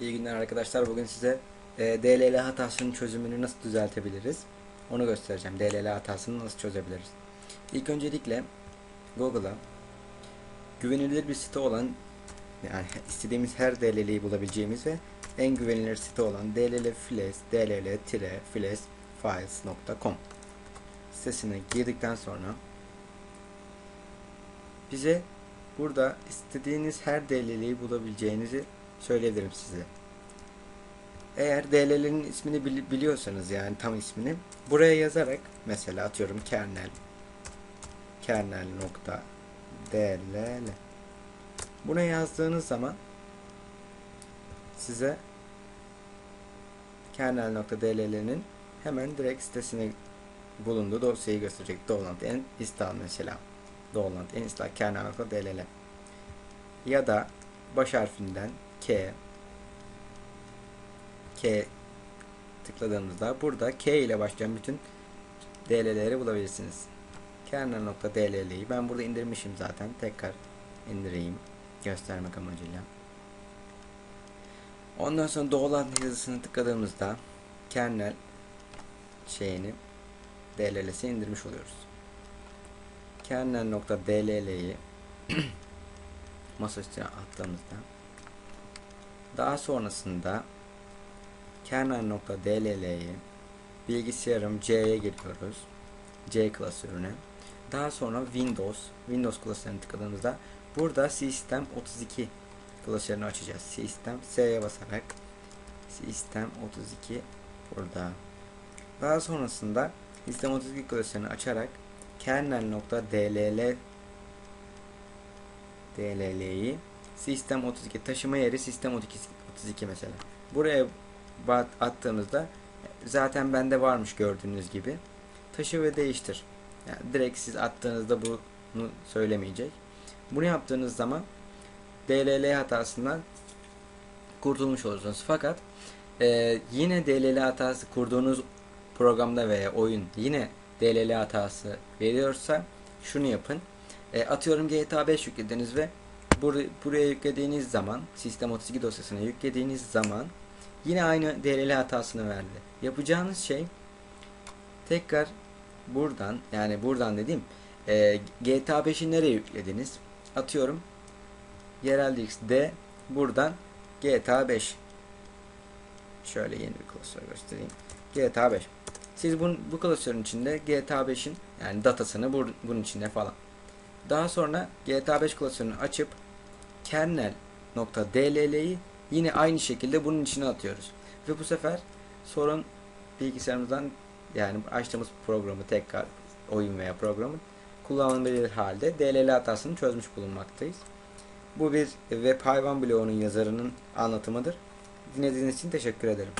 İyi günler arkadaşlar. Bugün size e, DLL hatasının çözümünü nasıl düzeltebiliriz? Onu göstereceğim. DLL hatasını nasıl çözebiliriz? İlk öncelikle Google'a güvenilir bir site olan yani istediğimiz her DLL'yi bulabileceğimiz ve en güvenilir site olan dllflash dll-flash-files.com sitesine girdikten sonra bize burada istediğiniz her DLL'yi bulabileceğinizi söyleyebilirim size. Eğer DLL'nin ismini bili- biliyorsanız yani tam ismini buraya yazarak mesela atıyorum kernel kernel nokta DLL buna yazdığınız zaman size kernel.dll'nin hemen direkt sitesine bulunduğu dosyayı gösterecek. Download and install mesela. Download and install kernel.dll ya da baş harfinden K K tıkladığımızda burada K ile başlayan bütün DLL'leri bulabilirsiniz. Kernel.dll'yi ben burada indirmişim zaten. Tekrar indireyim göstermek amacıyla. Ondan sonra download yazısını tıkladığımızda kernel şeyini DLL'si indirmiş oluyoruz. Kernel.dll'yi masa üstüne attığımızda daha sonrasında kernel.dll'yi bilgisayarım C'ye giriyoruz. C klasörüne. Daha sonra Windows, Windows klasörüne tıkladığımızda burada System 32 klasörünü açacağız. System S'ye basarak System 32 burada. Daha sonrasında System 32 klasörünü açarak kernel.dll DLL'yi System 32 taşıma yeri System 32, 32 mesela. Buraya attığımızda zaten bende varmış gördüğünüz gibi. Taşı ve değiştir. Yani direkt siz attığınızda bunu söylemeyecek. Bunu yaptığınız zaman DLL hatasından kurtulmuş olursunuz. Fakat e, yine DLL hatası kurduğunuz programda veya oyun yine DLL hatası veriyorsa şunu yapın. E, atıyorum GTA 5 yüklediniz ve bur buraya yüklediğiniz zaman Sistem 32 dosyasına yüklediğiniz zaman yine aynı DLL hatasını verdi. Yapacağınız şey tekrar buradan yani buradan dediğim e, GTA 5'i nereye yüklediniz? Atıyorum yerel D buradan GTA 5 şöyle yeni bir klasör göstereyim. GTA 5 siz bu, bu klasörün içinde GTA 5'in yani datasını bur, bunun içinde falan. Daha sonra GTA 5 klasörünü açıp kernel.dll'yi yine aynı şekilde bunun içine atıyoruz. Ve bu sefer sorun bilgisayarımızdan yani açtığımız programı tekrar oyun veya programı kullanılabilir halde DLL hatasını çözmüş bulunmaktayız. Bu bir web hayvan bloğunun yazarının anlatımıdır. Dinlediğiniz için teşekkür ederim.